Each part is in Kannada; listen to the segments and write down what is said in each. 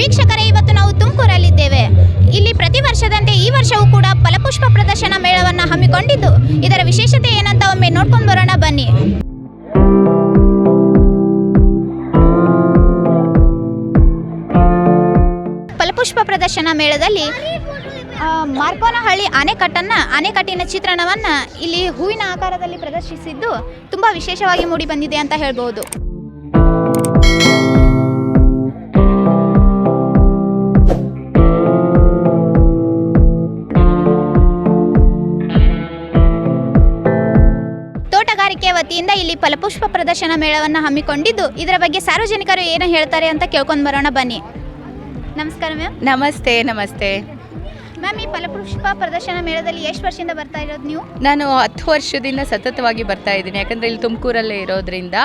ವೀಕ್ಷಕರೇ, ಇವತ್ತು ನಾವು ತುಮಕೂರಲ್ಲಿದ್ದೇವೆ. ಇಲ್ಲಿ ಪ್ರತಿ ವರ್ಷದಂತೆ ಈ ವರ್ಷವೂ ಕೂಡ ಫಲಪುಷ್ಪ ಪ್ರದರ್ಶನ ಮೇಳವನ್ನು ಹಮ್ಮಿಕೊಂಡಿದ್ದು. ಇದರ ವಿಶೇಷತೆ ಏನಂತ ಒಮ್ಮೆ ನೋಡ್ಕೊಂಡು ಬರೋಣ, ಬನ್ನಿ. ಫಲಪುಷ್ಪ ಪ್ರದರ್ಶನ ಮೇಳದಲ್ಲಿ ಮಾರ್ಕೋನಹಳ್ಳಿ ಅಣೆಕಟ್ಟನ್ನು ಅಣೆಕಟ್ಟಿನ ಚಿತ್ರಣವನ್ನು ಇಲ್ಲಿ ಹೂವಿನ ಆಕಾರದಲ್ಲಿ ಪ್ರದರ್ಶಿಸಿದ್ದು ತುಂಬ ವಿಶೇಷವಾಗಿ ಮೂಡಿ ಬಂದಿದೆ ಅಂತ ಹೇಳ್ಬೋದು. ವತಿಯಿಂದ ಇಲ್ಲಿ ಫಲಪುಷ್ಪ ಪ್ರದರ್ಶನ ಮೇಳವನ್ನು ಹಮ್ಮಿಕೊಂಡಿದ್ದು, ಇದರ ಬಗ್ಗೆ ಸಾರ್ವಜನಿಕರು ಏನು ಹೇಳ್ತಾರೆ ಅಂತ ಕೇಳ್ಕೊಂಡು ಬರೋಣ ಬನ್ನಿ. ನಮಸ್ಕಾರ ಮ್ಯಾಮ್. ನಮಸ್ತೆ ನಮಸ್ತೆ. ಮ್ಯಾಮ್, ಈ ಫಲಪುಷ್ಪ ಪ್ರದರ್ಶನ ಮೇಳದಲ್ಲಿ ಎಷ್ಟು ವರ್ಷದಿಂದ ಬರ್ತಾ ಇರೋದು ನೀವು? ನಾನು ಹತ್ತು ವರ್ಷದಿಂದ ಸತತವಾಗಿ ಬರ್ತಾ ಇದ್ದೀನಿ. ಯಾಕಂದರೆ ಇಲ್ಲಿ ತುಮಕೂರಲ್ಲೇ ಇರೋದ್ರಿಂದ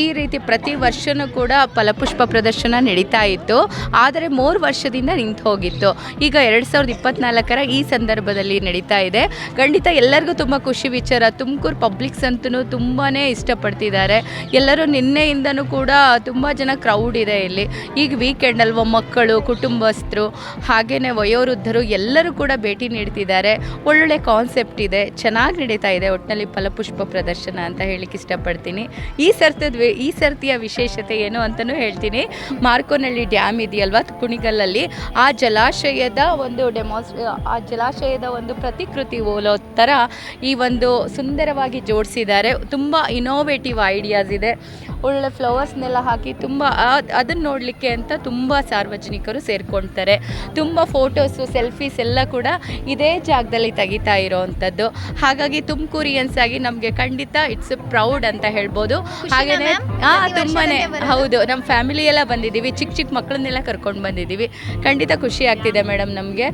ಈ ರೀತಿ ಪ್ರತಿ ವರ್ಷವೂ ಕೂಡ ಫಲಪುಷ್ಪ ಪ್ರದರ್ಶನ ನಡೀತಾ ಇತ್ತು. ಆದರೆ ಮೂರು ವರ್ಷದಿಂದ ನಿಂತು ಹೋಗಿತ್ತು. ಈಗ ಎರಡು ಸಾವಿರದ ಇಪ್ಪತ್ನಾಲ್ಕರ ಈ ಸಂದರ್ಭದಲ್ಲಿ ನಡೀತಾ ಇದೆ. ಖಂಡಿತ ಎಲ್ಲರಿಗೂ ತುಂಬ ಖುಷಿ ವಿಚಾರ. ತುಮಕೂರು ಪಬ್ಲಿಕ್ಸ್ ಅಂತೂ ತುಂಬಾ ಇಷ್ಟಪಡ್ತಿದ್ದಾರೆ. ಎಲ್ಲರೂ ನಿನ್ನೆಯಿಂದನೂ ಕೂಡ ತುಂಬ ಜನ ಕ್ರೌಡ್ ಇದೆ ಇಲ್ಲಿ. ಈಗ ವೀಕೆಂಡ್ ಅಲ್ವಾ ಮಕ್ಕಳು, ಕುಟುಂಬಸ್ಥರು ಹಾಗೆಯೇ ವಯೋವೃದ್ಧರು ಎಲ್ಲರೂ ಕೂಡ ಭೇಟಿ ನೀಡ್ತಿದ್ದಾರೆ. ಒಳ್ಳೊಳ್ಳೆ ಕಾನ್ಸೆಪ್ಟ್ ಇದೆ. ಚೆನ್ನಾಗಿ ನಡೀತಾ ಇದೆ ಒಟ್ಟಿನಲ್ಲಿ ಫಲಪುಷ್ಪ ಪ್ರದರ್ಶನ ಅಂತ ಹೇಳಿಕ್ಕೆ ಇಷ್ಟಪಡ್ತೀನಿ. ಈ ಸರ್ತಿದ ಈ ಸರ್ತಿಯ ವಿಶೇಷತೆ ಏನು ಅಂತಲೂ ಹೇಳ್ತೀನಿ. ಮಾರ್ಕೋನಹಳ್ಳಿ ಡ್ಯಾಮ್ ಇದೆಯಲ್ವಾ? ಕುಣಿಗಲ್ಲಲ್ಲಿ ಆ ಜಲಾಶಯದ ಒಂದು ಡೆಮಾನ್ಸ್ ಆ ಜಲಾಶಯದ ಒಂದು ಪ್ರತಿಕೃತಿ ಹೋಲೋ ಥರ ಈ ಒಂದು ಸುಂದರವಾಗಿ ಜೋಡಿಸಿದ್ದಾರೆ. ತುಂಬ ಇನೋವೇಟಿವ್ ಐಡಿಯಾಸ್ ಇದೆ. ಒಳ್ಳೆ ಫ್ಲವರ್ಸ್ನೆಲ್ಲ ಹಾಕಿ ತುಂಬ ಅದನ್ನು ನೋಡಲಿಕ್ಕೆ ಅಂತ ತುಂಬ ಸಾರ್ವಜನಿಕರು ಸೇರ್ಕೊಳ್ತಾರೆ ತುಂಬ ಫೋಟೋಸು ಸೆಲ್ಫೀಸ್ ಎಲ್ಲ ಕೂಡ ಇದೇ ಜಾಗದಲ್ಲಿ ತೆಗಿತಾ ಇರೋವಂಥದ್ದು ಹಾಗಾಗಿ ತುಮಕೂರಿಯನ್ಸ್ ಆಗಿ ನಮಗೆ ಖಂಡಿತ ಇಟ್ಸ್ ಪ್ರೌಡ್ ಅಂತ ಹೇಳ್ಬೋದು. ಹಾಗೆಯೇ? ಹಾಂ ತುಂಬಾ? ಹೌದು ನಮ್ಮ ಫ್ಯಾಮಿಲಿ ಎಲ್ಲ ಬಂದಿದ್ದೀವಿ. ಚಿಕ್ಕ ಚಿಕ್ಕ ಮಕ್ಕಳನ್ನೆಲ್ಲ ಕರ್ಕೊಂಡು ಬಂದಿದ್ದೀವಿ. ಖಂಡಿತ ಖುಷಿ ಆಗ್ತಿದೆ ಮೇಡಮ್ ನಮಗೆ.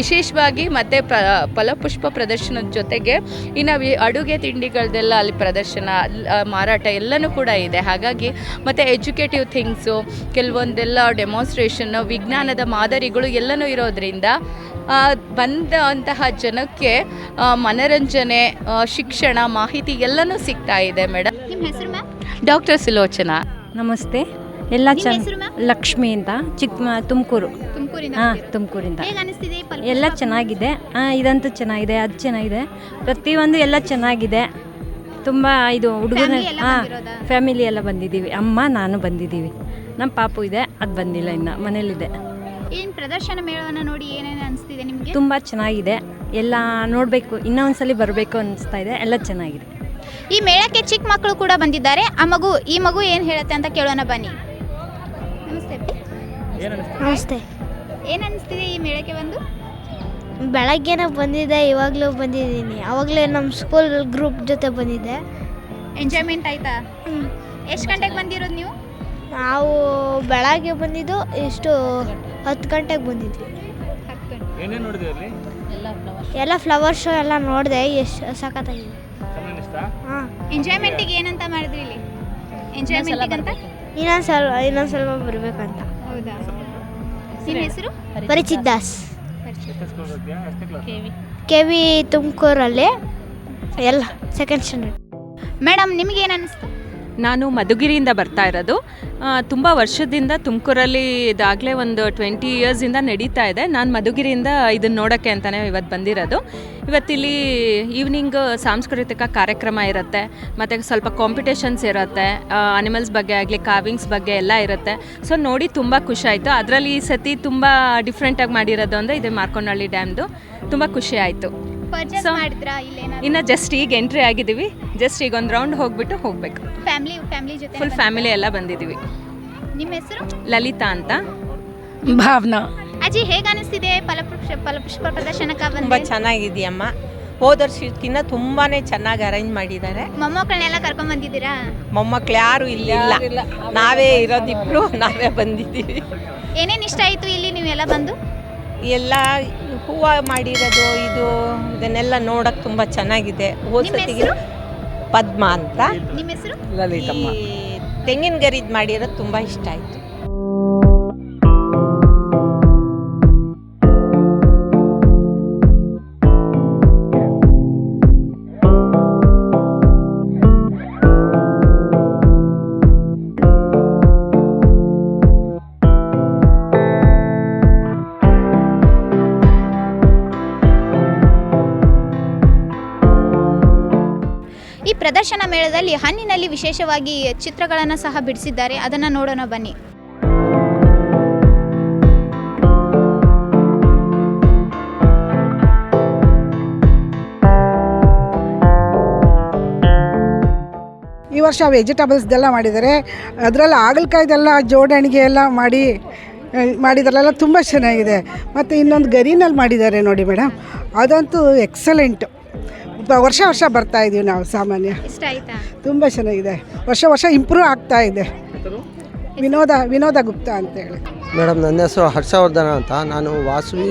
ವಿಶೇಷವಾಗಿ ಮತ್ತು ಪ್ರ ಫಲಪುಷ್ಪ ಪ್ರದರ್ಶನದ ಜೊತೆಗೆ ಇನ್ನು ಅಡುಗೆ ತಿಂಡಿಗಳದೆಲ್ಲ ಅಲ್ಲಿ ಪ್ರದರ್ಶನ ಮಾರಾಟ ಎಲ್ಲನೂ ಕೂಡ ಇದೆ. ಹಾಗಾಗಿ ಮತ್ತು ಎಜುಕೇಟಿವ್ ಥಿಂಗ್ಸು ಕೆಲವೊಂದೆಲ್ಲ ಡೆಮಾನ್ಸ್ಟ್ರೇಷನ್ನು ವಿಜ್ಞಾನದ ಮಾದರಿಗಳು ಎಲ್ಲನೂ ಇರೋದ್ರಿಂದ ಬಂದಂತಹ ಜನಕ್ಕೆ ಮನರಂಜನೆ ಶಿಕ್ಷಣ ಮಾಹಿತಿ ಎಲ್ಲನೂ ಸಿಗ್ತಾ ಇದೆ ಮೇಡಮ್ ನಿಮ್ಮ ಹೆಸರು ಮ್ಯಾಮ್? ಡಾಕ್ಟರ್ ಸುಲೋಚನಾ. ನಮಸ್ತೆ. ಎಲ್ಲ ಚೆನ್ನಾಗಿ ಲಕ್ಷ್ಮಿ ಅಂತ ಚಿಕ್ಕ ತುಮಕೂರು. ತುಮಕೂರಿನ ಹಾಂ ತುಮಕೂರಿಂದ. ಎಲ್ಲ ಚೆನ್ನಾಗಿದೆ. ಹಾಂ ಇದಂತೂ ಚೆನ್ನಾಗಿದೆ ಅದು ಚೆನ್ನಾಗಿದೆ. ಪ್ರತಿಯೊಂದು ಎಲ್ಲ ಚೆನ್ನಾಗಿದೆ. ತುಂಬ ಇದು ಹುಡುಗರ ಹಾಂ ಫ್ಯಾಮಿಲಿ ಎಲ್ಲ ಬಂದಿದ್ದೀವಿ. ಅಮ್ಮ ನಾನು ಬಂದಿದ್ದೀವಿ. ನಮ್ಮ ಪಾಪು ಇದೆ ಅದು ಬಂದಿಲ್ಲ ಇನ್ನು ಮನೇಲಿದೆ. ಏನು ಪ್ರದರ್ಶನ ಮೇಳವನ್ನು ನೋಡಿ ಏನೇನು ಅನಿಸ್ತಿದೆ ನಿಮಗೆ? ತುಂಬ ಚೆನ್ನಾಗಿದೆ. ಎಲ್ಲ ನೋಡಬೇಕು ಇನ್ನೊಂದ್ಸಲಿ ಬರಬೇಕು ಅನಿಸ್ತಾ ಇದೆ. ಎಲ್ಲ ಚೆನ್ನಾಗಿದೆ. ಈ ಮೇಳಕ್ಕೆ ಚಿಕ್ಕ ಮಕ್ಕಳು ಕೂಡ ಬಂದಿದ್ದಾರೆ. ಆ ಮಗು ಈ ಮಗು ಏನು ಹೇಳುತ್ತೆ ಅಂತ ಕೇಳೋಣ ಬನ್ನಿ. ನಮಸ್ತೆ ಅಪ್ಪಿ. ನಮಸ್ತೆ. ಏನು ಅನಿಸ್ತಿದೆ ಈ ಮೇಳಕ್ಕೆ ಬಂದು? ಬೆಳಗ್ಗೆನೇ ಬಂದಿದ್ದೆ ಇವಾಗಲೂ ಬಂದಿದ್ದೀನಿ. ಅವಾಗ್ಲೇ ನಮ್ಮ ಸ್ಕೂಲ್ ಗ್ರೂಪ್ ಜೊತೆ ಬಂದಿದ್ದೆ ಎಂಜಾಯ್ಮೆಂಟ್ ಆಯ್ತಾ? ಎಷ್ಟು ಗಂಟೆಗೆ ಬಂದಿರೋದು ನೀವು? ನಾವು ಬೆಳಗ್ಗೆ ಬಂದಿದ್ದು ಎಷ್ಟು ಹತ್ತು ಗಂಟೆಗೆ ಬಂದಿದ್ವಿ. ಎಲ್ಲ ಫ್ಲವರ್ ಶೋ ಎಲ್ಲ ನೋಡಿದೆ ಎಷ್ಟು ಸಖತ್ತಾಗಿದೆ. ಹಾಂ. ಎಂಜಾಯ್ಮೆಂಟಿಗೆ ಏನಂತ ಮಾಡಿದ್ರಿ ಇಲ್ಲಿ? ಎಂಜಾಯ್ಮೆಂಟಿಗೆ ಅಂತ? ಇನ್ನೊಂದು ಸ್ವಲ್ಪ ಇನ್ನೊಂದು ಸ್ವಲ್ಪ ಬರಬೇಕಂತ. ಹೌದಾ? ನಿಮ್ಮ ಹೆಸರು? ಪರಿಚಿತ್ ದಾಸ್. K V. ತುಮಕೂರಲ್ಲಿ ಎಲ್ಲ ಸೆಕೆಂಡ್ ಸ್ಟ್ಯಾಂಡರ್ಡ್ ಮೇಡಮ್ ನಿಮ್ಗೆ ಏನು ಅನಿಸ್ತು? ನಾನು ಮಧುಗಿರಿಯಿಂದ ಬರ್ತಾ ಇರೋದು. ತುಂಬ ವರ್ಷದಿಂದ ತುಮಕೂರಲ್ಲಿ ಇದಾಗಲೇ ಒಂದು ಟ್ವೆಂಟಿ ಇಯರ್ಸಿಂದ ನಡೀತಾ ಇದೆ. ನಾನು ಮಧುಗಿರಿಯಿಂದ ಇದನ್ನು ನೋಡೋಕ್ಕೆ ಅಂತಲೇ ಇವತ್ತು ಬಂದಿರೋದು. ಇವತ್ತಿಲ್ಲಿ ಈವ್ನಿಂಗ್ ಸಾಂಸ್ಕೃತಿಕ ಕಾರ್ಯಕ್ರಮ ಇರುತ್ತೆ, ಮತ್ತು ಸ್ವಲ್ಪ ಕಾಂಪಿಟೇಷನ್ಸ್ ಇರುತ್ತೆ ಅನಿಮಲ್ಸ್ ಬಗ್ಗೆ ಆಗಲಿ ಕಾವಿಂಗ್ಸ್ ಬಗ್ಗೆ ಎಲ್ಲ ಇರುತ್ತೆ. ಸೊ ನೋಡಿ ತುಂಬ ಖುಷಿ ಆಯಿತು. ಅದರಲ್ಲಿ ಈ ಸತಿ ತುಂಬ ಡಿಫ್ರೆಂಟಾಗಿ ಮಾಡಿರೋದು ಅಂದರೆ ಇದು ಮಾರ್ಕೊಂಡಳ್ಳಿ ಡ್ಯಾಮ್ದು ತುಂಬ ಖುಷಿ ಆಯಿತು. ಪರ್ಚೇಸ್ So- ಮಾಡಿದ್ರಾ? ಇಲ್ಲೇನಾದ್ರು? ಇನ್ನು ಜಸ್ಟ್ ಈಗ ಎಂಟ್ರಿ ಆಗಿದ್ದೀವಿ. ಜಸ್ಟ್ ಈಗ ಒಂದು ರೌಂಡ್ ಹೋಗ್ಬಿಟ್ಟು ಹೋಗ್ಬೇಕು. ಫ್ಯಾಮಿಲಿ ಫ್ಯಾಮಿಲಿ ಜೊತೆ ಫುಲ್ ಫ್ಯಾಮಿಲಿ ಎಲ್ಲ ಬಂದಿದ್ದೀವಿ. ನಿಮ್ಮ ಹೆಸರು? ಲಲಿತಾ ಅಂತ. ಭಾವನಾ. ಅಜ್ಜಿ ಹೇಗ ಅನಿಸ್ತಿದೆ ಫಲಪುಷ್ಪ ಫಲಪುಷ್ಪ ಪ್ರದರ್ಶನಕ್ಕೆ ತುಂಬ ಬಂದು ಚೆನ್ನಾಗಿದೆಯಮ್ಮ ಹೋದ ವರ್ಷಕ್ಕಿಂತ ತುಂಬಾ ಚೆನ್ನಾಗಿ ಅರೇಂಜ್ ಮಾಡಿದ್ದಾರೆ. ಮೊಮ್ಮಕ್ಕಳನ್ನೆಲ್ಲ ಕರ್ಕೊಂಡ್ ಬಂದಿದ್ದೀರಾ? ಮೊಮ್ಮಕ್ಳು ಯಾರು ಇಲ್ಲಿಲ್ಲ. ನಾವೇ ಇರೋದಿಬ್ರು ನಾವೇ ಬಂದಿದ್ದೀವಿ. ಏನೇನು ಇಷ್ಟ ಆಯಿತು ಇಲ್ಲಿ ನೀವೆಲ್ಲ ಬಂದು? ಎಲ್ಲ ಹೂವು ಮಾಡಿರೋದು ಇದು ಇದನ್ನೆಲ್ಲ ನೋಡಕ್ಕೆ ತುಂಬ ಚೆನ್ನಾಗಿದೆ. ಹೋದ ನಿಮ್ಮ ಸತಿಗೆ ಹೆಸರು? ಪದ್ಮ ಅಂತ. ನಿಮ್ಮ ಹೆಸರು? ಈ ತೆಂಗಿನ ಗರಿದ್ ಮಾಡಿರೋದು ತುಂಬ ಇಷ್ಟ ಆಯಿತು. ಪ್ರದರ್ಶನ ಮೇಳದಲ್ಲಿ ಹಣ್ಣಿನಲ್ಲಿ ವಿಶೇಷವಾಗಿ ಚಿತ್ರಗಳನ್ನು ಸಹ ಬಿಡಿಸಿದ್ದಾರೆ. ಅದನ್ನು ನೋಡೋಣ, ಬನ್ನಿ. ಈ ವರ್ಷ ವೆಜಿಟೇಬಲ್ಸ್ದೆಲ್ಲ ಮಾಡಿದ್ದಾರೆ. ಅದರಲ್ಲಿ ಹಾಗಲಕಾಯ್ದೆಲ್ಲ ಜೋಡಣಿಗೆ ಎಲ್ಲ ಮಾಡಿ ಮಾಡಿದ್ರಲ್ಲೆಲ್ಲ ಮಾಡಿದಾರಲ್ಲ ತುಂಬ ಚೆನ್ನಾಗಿದೆ. ಮತ್ತು ಇನ್ನೊಂದು ಗರಿನಲ್ಲಿ ಮಾಡಿದ್ದಾರೆ ನೋಡಿ ಮೇಡಮ್. ಅದಂತೂ ಎಕ್ಸಲೆಂಟು ವರ್ಷ ವರ್ಷ ಬರ್ತಾ ಇದೀವಿ ನಾವು ಸಾಮಾನ್ಯ. ಇಷ್ಟ ಆಯ್ತಾ ತುಂಬ ಚೆನ್ನಾಗಿದೆ. ವರ್ಷ ವರ್ಷ ಇಂಪ್ರೂವ್ ಆಗ್ತಾ ಇದೆ. ವಿನೋದ ವಿನೋದ ಗುಪ್ತಾ ಅಂತೇಳಿ. ಮೇಡಮ್ ನನ್ನ ಹೆಸರು ಹರ್ಷವರ್ಧನ ಅಂತ. ನಾನು Vasavi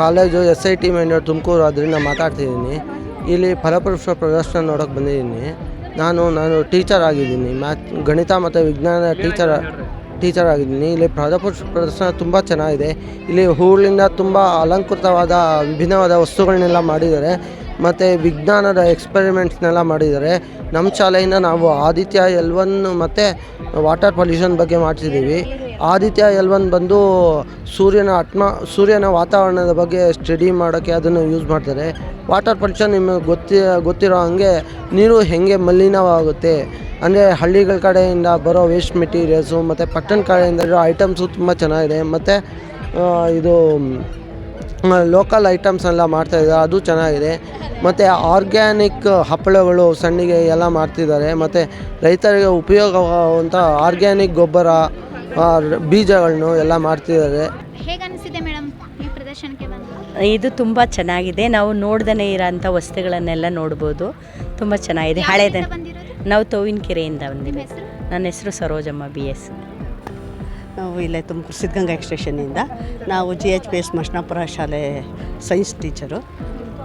college S I T mind Tumakuru ಅದರಿಂದ ಮಾತಾಡ್ತಿದ್ದೀನಿ. ಇಲ್ಲಿ ಫಲಪುರುಷ ಪ್ರದರ್ಶನ ನೋಡೋಕೆ ಬಂದಿದ್ದೀನಿ. ನಾನು ನಾನು ಟೀಚರ್ ಆಗಿದ್ದೀನಿ. ಮ್ಯಾಥ್ ಗಣಿತ ಮತ್ತು ವಿಜ್ಞಾನ ಟೀಚರ್ ಟೀಚರ್ ಆಗಿದ್ದೀನಿ. ಇಲ್ಲಿ ಫಲಪುರುಷ ಪ್ರದರ್ಶನ ತುಂಬ ಚೆನ್ನಾಗಿದೆ. ಇಲ್ಲಿ ಹೂಗಳಿಂದ ತುಂಬ ಅಲಂಕೃತವಾದ ವಿಭಿನ್ನವಾದ ವಸ್ತುಗಳನ್ನೆಲ್ಲ ಮಾಡಿದ್ದಾರೆ. ಮತ್ತು ವಿಜ್ಞಾನದ ಎಕ್ಸ್ಪೆರಿಮೆಂಟ್ಸ್ನೆಲ್ಲ ಮಾಡಿದ್ದಾರೆ. ನಮ್ಮ ಶಾಲೆಯಿಂದ ನಾವು ಆದಿತ್ಯ ಎಲ್ ಒನ್ ಮತ್ತು ವಾಟರ್ ಪೊಲ್ಯೂಷನ್ ಬಗ್ಗೆ ಮಾಡ್ತಿದ್ದೀವಿ. ಆದಿತ್ಯ ಎಲ್ ಒನ್ ಬಂದು ಸೂರ್ಯನ ಆತ್ಮ, ಸೂರ್ಯನ ವಾತಾವರಣದ ಬಗ್ಗೆ ಸ್ಟಡಿ ಮಾಡೋಕ್ಕೆ ಅದನ್ನು ಯೂಸ್ ಮಾಡ್ತಾರೆ. ವಾಟರ್ ಪೊಲ್ಯೂಷನ್ ನಿಮಗೆ ಗೊತ್ತಿ, ಗೊತ್ತಿರೋ ಹಾಗೆ ನೀರು ಹೇಗೆ ಮಲಿನವಾಗುತ್ತೆ. ಅಂದರೆ ಹಳ್ಳಿಗಳ ಕಡೆಯಿಂದ ಬರೋ ವೇಸ್ಟ್ ಮೆಟೀರಿಯಲ್ಸು ಮತ್ತು ಪಟ್ಟಣ ಕಡೆಯಿಂದ ಇರೋ ಐಟಮ್ಸು ತುಂಬ ಚೆನ್ನಾಗಿದೆ. ಮತ್ತು ಇದು ಲೋಕಲ್ ಐಟಮ್ಸ್ ಎಲ್ಲ ಮಾಡ್ತಾಯಿದ್ದಾರೆ ಅದು ಚೆನ್ನಾಗಿದೆ. ಮತ್ತು ಆರ್ಗ್ಯಾನಿಕ್ ಹಪ್ಪಳಗಳು ಸಣ್ಣಿಗೆ ಎಲ್ಲ ಮಾಡ್ತಿದ್ದಾರೆ. ಮತ್ತು ರೈತರಿಗೆ ಉಪಯೋಗವಾಗುವಂಥ ಆರ್ಗ್ಯಾನಿಕ್ ಗೊಬ್ಬರ ಬೀಜಗಳನ್ನು ಎಲ್ಲ ಮಾಡ್ತಿದ್ದಾರೆ. ಇದು ತುಂಬ ಚೆನ್ನಾಗಿದೆ. ನಾವು ನೋಡ್ದೇ ಇರೋಂಥ ವಸ್ತುಗಳನ್ನೆಲ್ಲ ನೋಡ್ಬೋದು. ತುಂಬ ಚೆನ್ನಾಗಿದೆ. ಹಳೇದ ಬಂದಿರೋದು? ನಾವು ತೋವಿನಕೆರೆಯಿಂದ ಕೆರೆಯಿಂದ ಬಂದಿದ್ದೀವಿ ಹೆಸರು? ನನ್ನ ಹೆಸರು ಸರೋಜಮ್ಮ ಬಿ ಎಸ್. ನಾವು ಇಲ್ಲೇ ತುಮಕೂರು ಸಿದ್ಧಗಂಗಾ ಎಕ್ಸ್ಟೇಷನಿಂದ ನಾವು G H P S Mashnapura ಶಾಲೆ ಸೈನ್ಸ್ ಟೀಚರು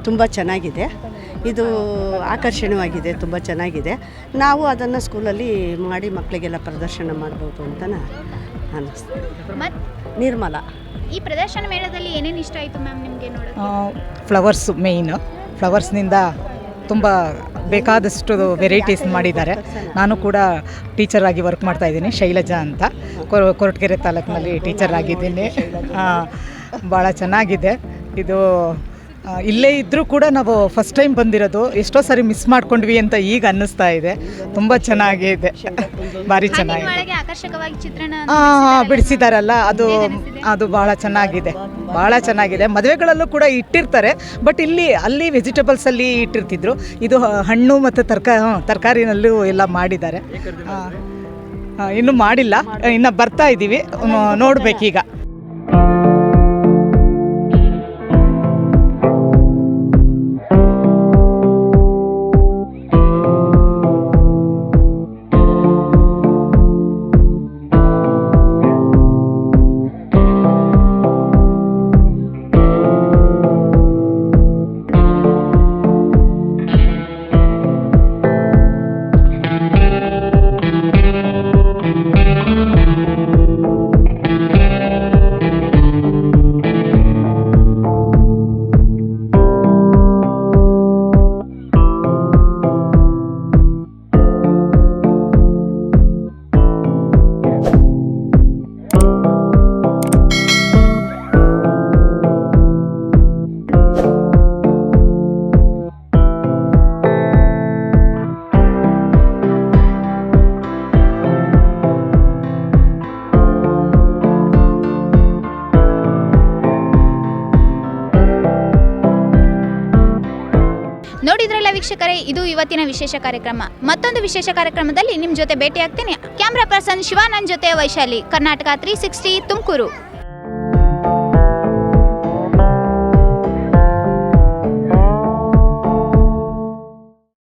ತುಂಬ ಚೆನ್ನಾಗಿದೆ. ಇದು ಆಕರ್ಷಣೀಯವಾಗಿದೆ ತುಂಬ ಚೆನ್ನಾಗಿದೆ. ನಾವು ಅದನ್ನು ಸ್ಕೂಲಲ್ಲಿ ಮಾಡಿ ಮಕ್ಕಳಿಗೆಲ್ಲ ಪ್ರದರ್ಶನ ಮಾಡ್ಬೋದು ಅಂತ ಅನ್ನಿಸ್ತೀನಿ ಮತ್ತು ನಿರ್ಮಲ. ಈ ಪ್ರದರ್ಶನ ಮೇಳದಲ್ಲಿ ಏನೇನು ಇಷ್ಟ ಆಯಿತು ಮ್ಯಾಮ್ ನಿಮಗೆ ಫ್ಲವರ್ಸ್ ಫ್ಲವರ್ಸು ಮೇಯ್ನು ಫ್ಲವರ್ಸ್ನಿಂದ ತುಂಬ ಬೇಕಾದಷ್ಟು ವೆರೈಟೀಸ್ ಮಾಡಿದ್ದಾರೆ. ನಾನು ಕೂಡ ಟೀಚರ್ ಆಗಿ ವರ್ಕ್ ಮಾಡ್ತಾ ಇದ್ದೀನಿ, ಶೈಲಜಾ ಅಂತ. ಕೊರ ಕೊರಟಗೆರೆ ತಾಲೂಕಿನಲ್ಲಿ ಟೀಚರ್ ಆಗಿದ್ದೀನಿ. ಭಾಳ ಚೆನ್ನಾಗಿದೆ. ಇದು ಇಲ್ಲೇ ಇದ್ದರೂ ಕೂಡ ನಾವು ಫಸ್ಟ್ ಟೈಮ್ ಬಂದಿರೋದು. ಎಷ್ಟೋ ಸಾರಿ ಮಿಸ್ ಮಾಡ್ಕೊಂಡ್ವಿ ಅಂತ ಈಗ ಅನ್ನಿಸ್ತಾ ಇದೆ. ತುಂಬ ಚೆನ್ನಾಗಿದೆ ಭಾರಿ ಚೆನ್ನಾಗಿದೆ. ಆಕರ್ಷಕವಾಗಿ ಚಿತ್ರಣ ಬಿಡಿಸಿದಾರಲ್ಲ ಅದು ಅದು ಭಾಳ ಚೆನ್ನಾಗಿದೆ. ಭಾಳ ಚೆನ್ನಾಗಿದೆ. ಮದುವೆಗಳಲ್ಲೂ ಕೂಡ ಇಟ್ಟಿರ್ತಾರೆ ಬಟ್ ಇಲ್ಲಿ ಅಲ್ಲಿ ವೆಜಿಟೇಬಲ್ಸಲ್ಲಿ ಇಟ್ಟಿರ್ತಿದ್ರು. ಇದು ಹಣ್ಣು ಮತ್ತು ತರಕಾರಿ ತರಕಾರಿನಲ್ಲೂ ಎಲ್ಲ ಮಾಡಿದ್ದಾರೆ. ಇನ್ನೂ ಮಾಡಿಲ್ಲ. ಇನ್ನು ಬರ್ತಾ ಇದ್ದೀವಿ ನೋಡ್ಬೇಕೀಗ. ನೋಡಿದ್ರಲ್ಲ ವೀಕ್ಷಕರೇ, ಇದು ಇವತ್ತಿನ ವಿಶೇಷ ಕಾರ್ಯಕ್ರಮ. ಮತ್ತೊಂದು ವಿಶೇಷ ಕಾರ್ಯಕ್ರಮದಲ್ಲಿ ನಿಮ್ಮ ಜೊತೆ ಭೇಟಿ ಆಗ್ತೀನಿ ಕ್ಯಾಮ್ರಾ ಪರ್ಸನ್ ಶಿವಾನಂದ್ ಜೊತೆ Vaishali. Karnataka three sixty Tumakuru.